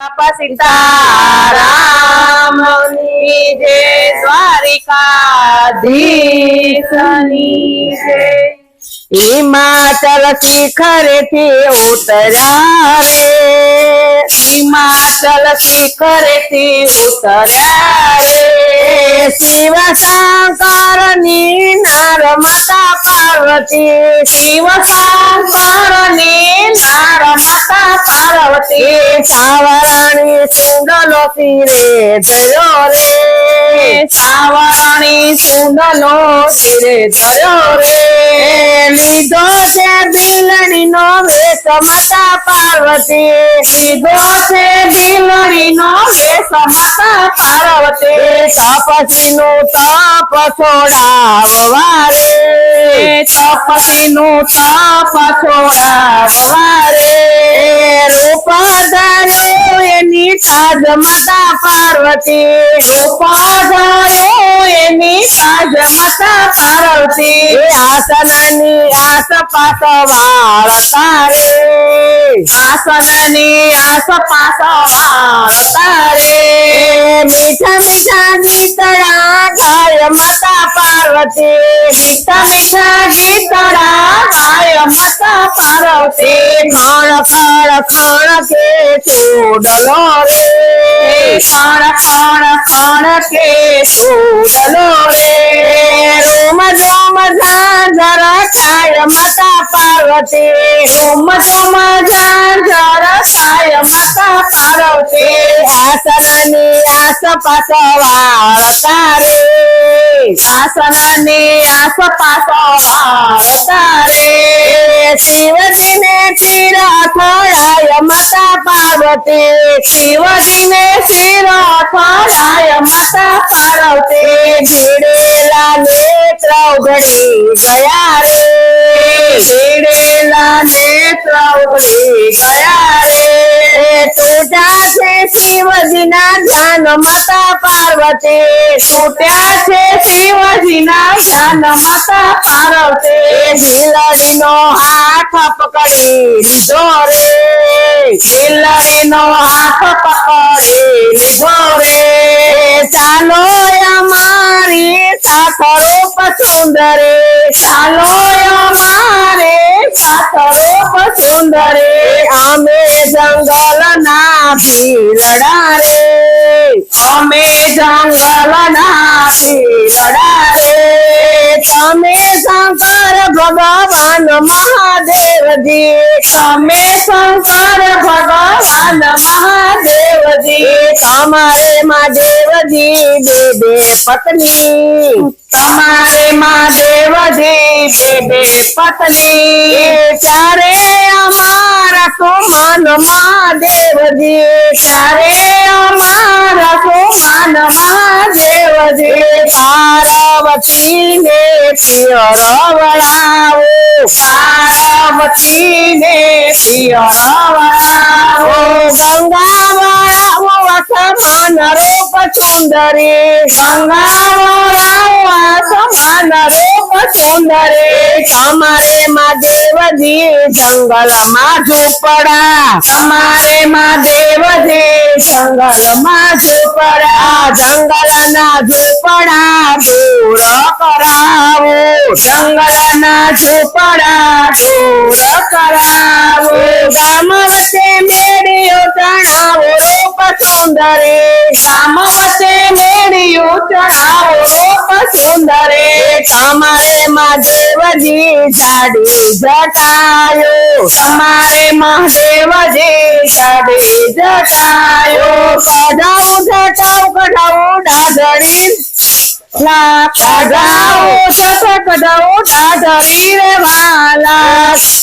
બાપા સીતારામની જય દ્વારિકાધીશની હિમાચલ શિખરેથી ઉતર્યા રે હિમાચલ શિખરેથી ઉતર્યા રે શિવ શંકરની નર્મદા પાર્વતી શિવ શંકરની નર્મદા પાર્વતી સાવરણી સુંદલો તીરે જયો રે। સાવરણી સુંદલો તીરે જયો રે। લીધો છે બિલડી નો વેશ માતા પાર્વતી। લીધો છે બિલડી નો વેશ માતા પાર્વતી। તપસી નું તપ છોડાવવા રે તપસી નું તપ છોડાવવા રે રૂપ સાજ માતા પાર્વતી રૂપ ધાર્યો એની સાજ માતા પાર્વતી. આસનની આસપાસ વાળતા રે આસનની આસપાસ વાળતા રે મીઠા મીઠા ગીતડા ગાય માતા પાર્વતી. મીઠા મીઠા ગીતડા ગાય માતા પાર્વતી. ખણ ખણ ખણ કે ચોડલો રે. ખણ ખણ ખણ કે ચૂડલો રે રોમ રોમ ઝાંઝર ખાય માતા પાર્વતી રોમ રોમ ઝાંઝર ખાય માતા પાર્વતી આસનની આસપાસ વાળતા રે આસનની આસપાસ વાળતા રે શિવજીને શિરથળાય માતા પાર્વતી શિવજીને શિરથળાય માતા પાર્વતી ભીડેલા નેત્ર ઉઘડી ગયા રે ભીડેલા નેત્ર ઉઘડી ગયા રે માતા પાર્વતી તૂટ્યા છે શિવજીના ધ્યાન. માતા પાર્વતી ભીલડીનો હાથ પકડી લીધો રે. ભીલડીનો હાથ પકડી લીધો રે. ચાલો અમારી સાથ રૂપ સુંદરે ચાલો અમારે સાથ રૂપ સુંદરે અમે જંગલ ના ભીલડા રે. અમે જંગલ ના ભીલડા રે તમે શંકર ભગવાન મહાદેવજી, તમે શંકર ભગવાન મહાદેવજી, તમારે મહાદેવજી બે બે પત્ની, તમારે મહાદેવજી બે બે પત્ની ચારે અમારા સુમન મહાદેવજી, ચારે અમારા સુમન મહાદેવજી પાર્વતી ને પિયર વળાવો પાર્વતી ને પિયર વળાવો ગંગા વળાવો સમાન રૂપ સુંદરી. ગંગા વળાવો સમાન રૂપ સુંદરી તમારે મહાદેવજી જંગલમાં ઝૂંપડા. તમારે મહાદેવજી જંગલમાં ઝૂંપડા. જંગલના ઝૂંપડા દૂર કરાવો. જંગલના ઝૂંપડા દૂર કરાવો. ગામ વચ્ચે મેળ્યો ચણાવો રૂપ સુંદરે. ગામ વચ્ચે મેળ્યો ચણાવો રૂપ સુંદરે. તમારે મહાદેવજી સાડી જટાયો. તમારે મહાદેવજી સાડી જટાયો. કઢાઉ જટાઉ કઢાઉ ડાધરી લા કઢાઉ કઢાઉ ડાધરી રે વાલા.